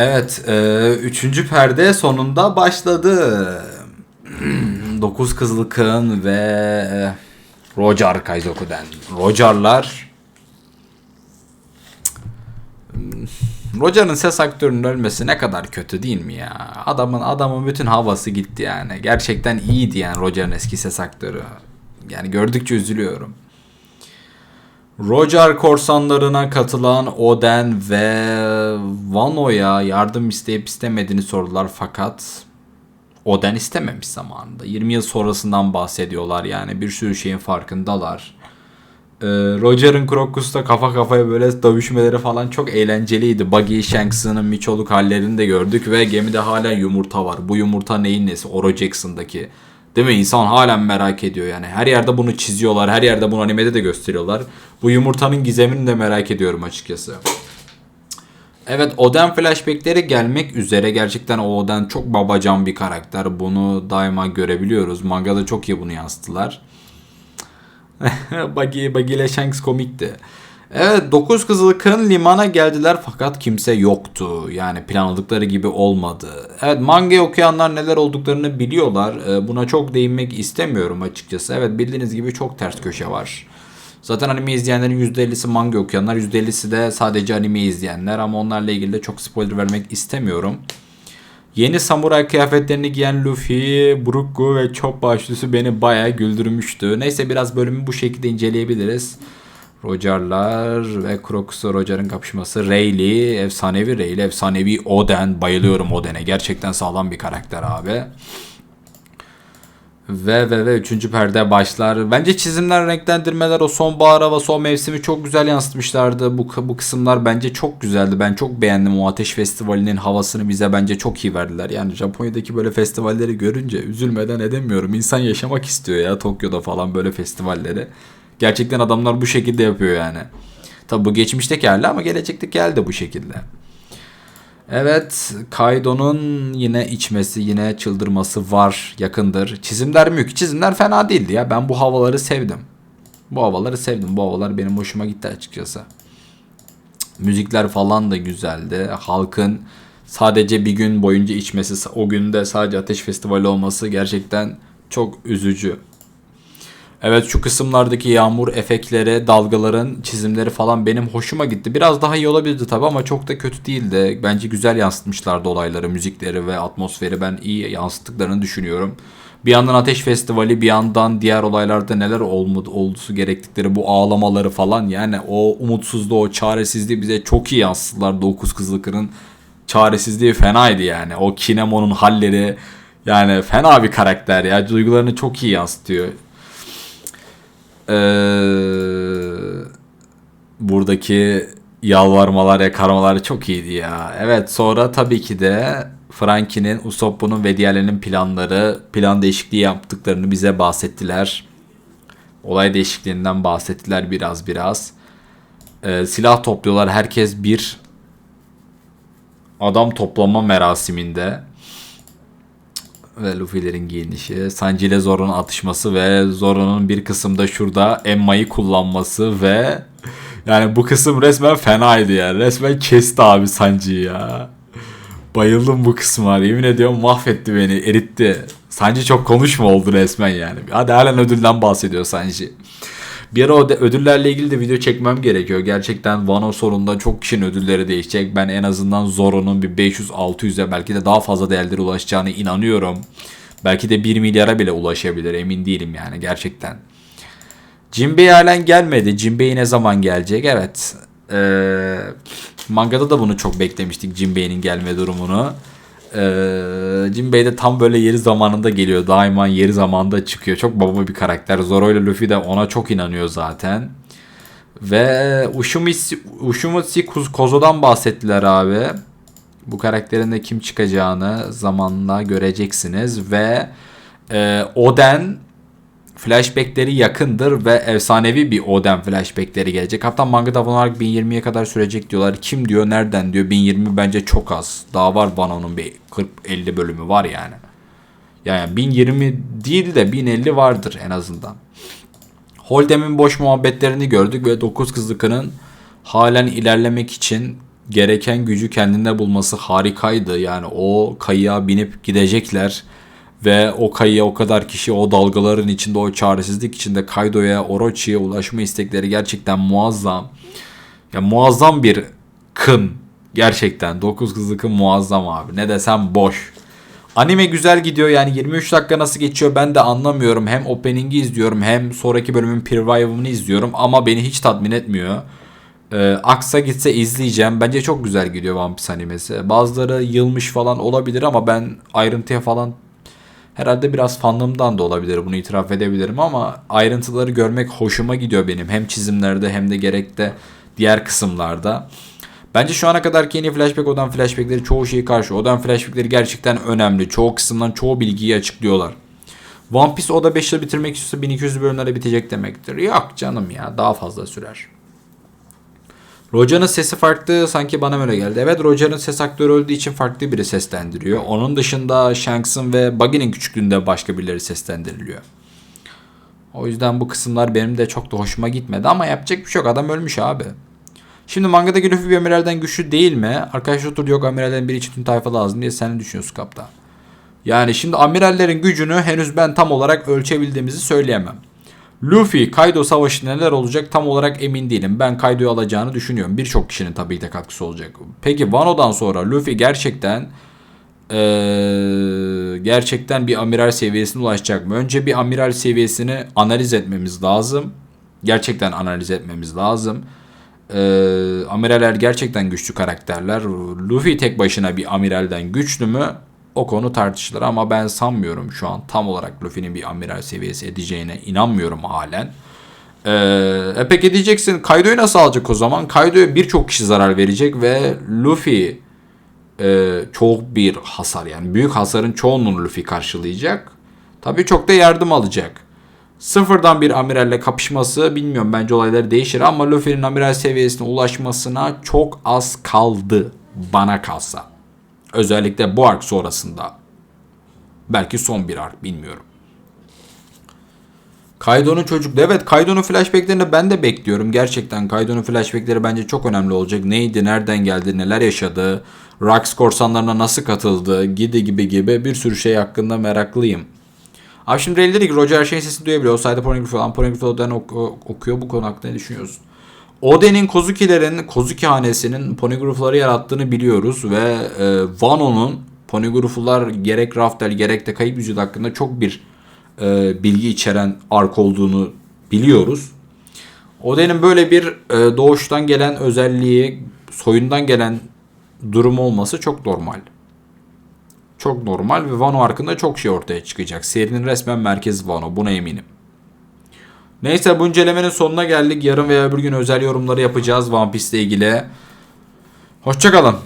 Evet, e, üçüncü perde sonunda başladı. Dokuz Kızıl ve e, Roger Kaizoku'den. Roger'lar Roger'ın ses aktörünün ölmesi ne kadar kötü değil mi ya? Adamın adamın bütün havası gitti yani. Gerçekten iyiydi yani Roger'ın eski ses aktörü. Yani gördükçe üzülüyorum. Roger korsanlarına katılan Oden ve Vano'ya yardım isteyip istemediğini sordular fakat Oden istememiş zamanında. 20 yıl sonrasından bahsediyorlar yani bir sürü şeyin farkındalar. Ee, Roger'ın Crocus'ta kafa kafaya böyle dövüşmeleri falan çok eğlenceliydi. Buggy Shanks'ın miçoluk hallerini de gördük ve gemide hala yumurta var. Bu yumurta neyin nesi? Oro Jackson'daki. Değil mi? İnsan halen merak ediyor yani. Her yerde bunu çiziyorlar. Her yerde bunu animede de gösteriyorlar. Bu yumurtanın gizemini de merak ediyorum açıkçası. Evet Oden flashbackleri gelmek üzere. Gerçekten o Oden çok babacan bir karakter. Bunu daima görebiliyoruz. Mangada çok iyi bunu yansıttılar. Buggy, Buggy ile Shanks komikti. Evet 9 Kızılkın limana geldiler fakat kimse yoktu. Yani planladıkları gibi olmadı. Evet manga okuyanlar neler olduklarını biliyorlar. Ee, Buna çok değinmek istemiyorum açıkçası. Evet bildiğiniz gibi çok ters köşe var. Zaten anime izleyenlerin %50'si manga okuyanlar, %50'si de sadece anime izleyenler ama onlarla ilgili de çok spoiler vermek istemiyorum. Yeni samuray kıyafetlerini giyen Luffy, Brookgu ve Chop başlısı beni bayağı güldürmüştü. Neyse biraz bölümü bu şekilde inceleyebiliriz. Roger'lar ve Crocus'la Roger'ın kapışması. Rayleigh, efsanevi Rayleigh, efsanevi Oden. Bayılıyorum Oden'e. Gerçekten sağlam bir karakter abi. Ve ve ve üçüncü perde başlar. Bence çizimler, renklendirmeler, o sonbahar hava, son mevsimi çok güzel yansıtmışlardı. Bu, bu kısımlar bence çok güzeldi. Ben çok beğendim o Ateş Festivali'nin havasını bize bence çok iyi verdiler. Yani Japonya'daki böyle festivalleri görünce üzülmeden edemiyorum. İnsan yaşamak istiyor ya Tokyo'da falan böyle festivalleri. Gerçekten adamlar bu şekilde yapıyor yani. Tabi bu geçmişteki hali ama gelecekteki hali de bu şekilde. Evet, Kaido'nun yine içmesi, yine çıldırması var, yakındır. Çizimler mülk. Çizimler fena değildi ya. Ben bu havaları sevdim. Bu havaları sevdim. Bu havalar benim hoşuma gitti açıkçası. Müzikler falan da güzeldi. Halkın sadece bir gün boyunca içmesi, o günde sadece ateş festivali olması gerçekten çok üzücü. Evet şu kısımlardaki yağmur efektleri, dalgaların çizimleri falan benim hoşuma gitti. Biraz daha iyi olabilirdi tabi ama çok da kötü değildi. Bence güzel yansıtmışlardı olayları, müzikleri ve atmosferi ben iyi yansıttıklarını düşünüyorum. Bir yandan Ateş Festivali bir yandan diğer olaylarda neler olmadı, oldusu gerektikleri bu ağlamaları falan yani o umutsuzluğu, o çaresizliği bize çok iyi yansıttılar. Dokuz Kızılkır'ın çaresizliği fenaydı yani. O Kinemon'un halleri yani fena bir karakter ya. Duygularını çok iyi yansıtıyor. Ee, buradaki yalvarmalar, yakarmalar çok iyiydi ya. Evet sonra tabii ki de Frankie'nin, Usopp'un ve diğerlerinin planları, plan değişikliği yaptıklarını bize bahsettiler. Olay değişikliğinden bahsettiler biraz biraz. Ee, silah topluyorlar. Herkes bir adam toplama merasiminde ve Luffy'lerin giyinişi, Sanji ile Zoro'nun atışması ve Zoro'nun bir kısımda şurada Emma'yı kullanması ve yani bu kısım resmen fenaydı ya. Resmen kesti abi Sanji'yi ya. Bayıldım bu kısma. Yemin ediyorum mahvetti beni, eritti. Sanji çok konuşma oldu resmen yani. Hadi halen ödülden bahsediyor Sanji. Bir ara o de- ödüllerle ilgili de video çekmem gerekiyor. Gerçekten Wano sorununda çok kişinin ödülleri değişecek. Ben en azından Zoro'nun bir 500-600'e belki de daha fazla değerlere ulaşacağına inanıyorum. Belki de 1 milyara bile ulaşabilir emin değilim yani gerçekten. Jinbei halen gelmedi. Jinbei ne zaman gelecek? Evet. Ee, mangada da bunu çok beklemiştik Jinbei'nin gelme durumunu. Ee, Jinbei de tam böyle yeri zamanında geliyor. Daima yeri zamanında çıkıyor. Çok baba bir karakter. Zoro ile Luffy de ona çok inanıyor zaten. Ve Ushumisi, Ushumutsu Kuz- Kozo'dan bahsettiler abi. Bu karakterin de kim çıkacağını zamanla göreceksiniz. Ve e, Oden flashbackleri yakındır ve efsanevi bir Oden flashbackleri gelecek. Hatta manga da olarak 1020'ye kadar sürecek diyorlar. Kim diyor, nereden diyor? 1020 bence çok az. Daha var Wano'nun bir 40-50 bölümü var yani. Yani 1020 değil de 1050 vardır en azından. Holdem'in boş muhabbetlerini gördük ve 9 Kızılkı'nın halen ilerlemek için gereken gücü kendinde bulması harikaydı. Yani o kayığa binip gidecekler ve o kayıya o kadar kişi o dalgaların içinde o çaresizlik içinde Kaido'ya Orochi'ye ulaşma istekleri gerçekten muazzam. Ya muazzam bir kın gerçekten. 9 kızlı kın muazzam abi. Ne desem boş. Anime güzel gidiyor yani 23 dakika nasıl geçiyor ben de anlamıyorum. Hem opening'i izliyorum hem sonraki bölümün revival'ını izliyorum ama beni hiç tatmin etmiyor. Ee, aksa gitse izleyeceğim. Bence çok güzel gidiyor One Piece animesi. Bazıları yılmış falan olabilir ama ben ayrıntıya falan herhalde biraz fanlığımdan da olabilir bunu itiraf edebilirim ama ayrıntıları görmek hoşuma gidiyor benim. Hem çizimlerde hem de gerek de diğer kısımlarda. Bence şu ana kadar yeni flashback odan flashbackleri çoğu şeyi karşı. Odan flashbackleri gerçekten önemli. Çoğu kısımdan çoğu bilgiyi açıklıyorlar. One Piece Oda 5 yıl bitirmek istiyorsa 1200 bölümlere bitecek demektir. Yok canım ya daha fazla sürer. Roja'nın sesi farklı sanki bana öyle geldi. Evet Roja'nın ses aktörü öldüğü için farklı biri seslendiriyor. Onun dışında Shanks'ın ve Buggy'nin küçüklüğünde başka birileri seslendiriliyor. O yüzden bu kısımlar benim de çok da hoşuma gitmedi ama yapacak bir şey yok. Adam ölmüş abi. Şimdi mangadaki Luffy bir amiralden güçlü değil mi? Arkadaş oturdu yok amiralden biri için tüm tayfa lazım diye sen ne düşünüyorsun kaptan? Yani şimdi amirallerin gücünü henüz ben tam olarak ölçebildiğimizi söyleyemem. Luffy, Kaido savaşı neler olacak tam olarak emin değilim. Ben Kaido'yu alacağını düşünüyorum. Birçok kişinin tabii de katkısı olacak. Peki Wano'dan sonra Luffy gerçekten eee, gerçekten bir amiral seviyesine ulaşacak mı? Önce bir amiral seviyesini analiz etmemiz lazım. Gerçekten analiz etmemiz lazım. Eee amiraller gerçekten güçlü karakterler. Luffy tek başına bir amiralden güçlü mü? O konu tartışılır ama ben sanmıyorum şu an tam olarak Luffy'nin bir amiral seviyesi edeceğine inanmıyorum halen. Ee, e peki diyeceksin Kaido'yu nasıl alacak o zaman? Kaido'ya birçok kişi zarar verecek ve Luffy e, çok bir hasar yani büyük hasarın çoğunluğunu Luffy karşılayacak. Tabii çok da yardım alacak. Sıfırdan bir amiralle kapışması bilmiyorum bence olayları değişir ama Luffy'nin amiral seviyesine ulaşmasına çok az kaldı bana kalsa. Özellikle bu ark sonrasında. Belki son bir ark bilmiyorum. Kaido'nun çocukluğu. Evet Kaido'nun flashbacklerini ben de bekliyorum. Gerçekten Kaido'nun flashbackleri bence çok önemli olacak. Neydi, nereden geldi, neler yaşadı, Rax korsanlarına nasıl katıldı, gibi gibi gibi bir sürü şey hakkında meraklıyım. Abi şimdi dedi ki Roger her şeyin sesini duyabiliyor. O sayede pornografi falan. Pornografi ok- okuyor. Bu konu hakkında ne düşünüyorsun? Oden'in Kozuki'lerin, Kozuki hanesinin poneglyphları yarattığını biliyoruz ve e, Wano'nun poneglyphlar gerek Raftel gerek de Kayıp Yüzük hakkında çok bir e, bilgi içeren ark olduğunu biliyoruz. Oden'in böyle bir e, doğuştan gelen özelliği, soyundan gelen durum olması çok normal. Çok normal ve Wano hakkında çok şey ortaya çıkacak. Serinin resmen merkezi Wano buna eminim. Neyse bu incelemenin sonuna geldik. Yarın veya bir gün özel yorumları yapacağız One Piece ile ilgili. Hoşçakalın.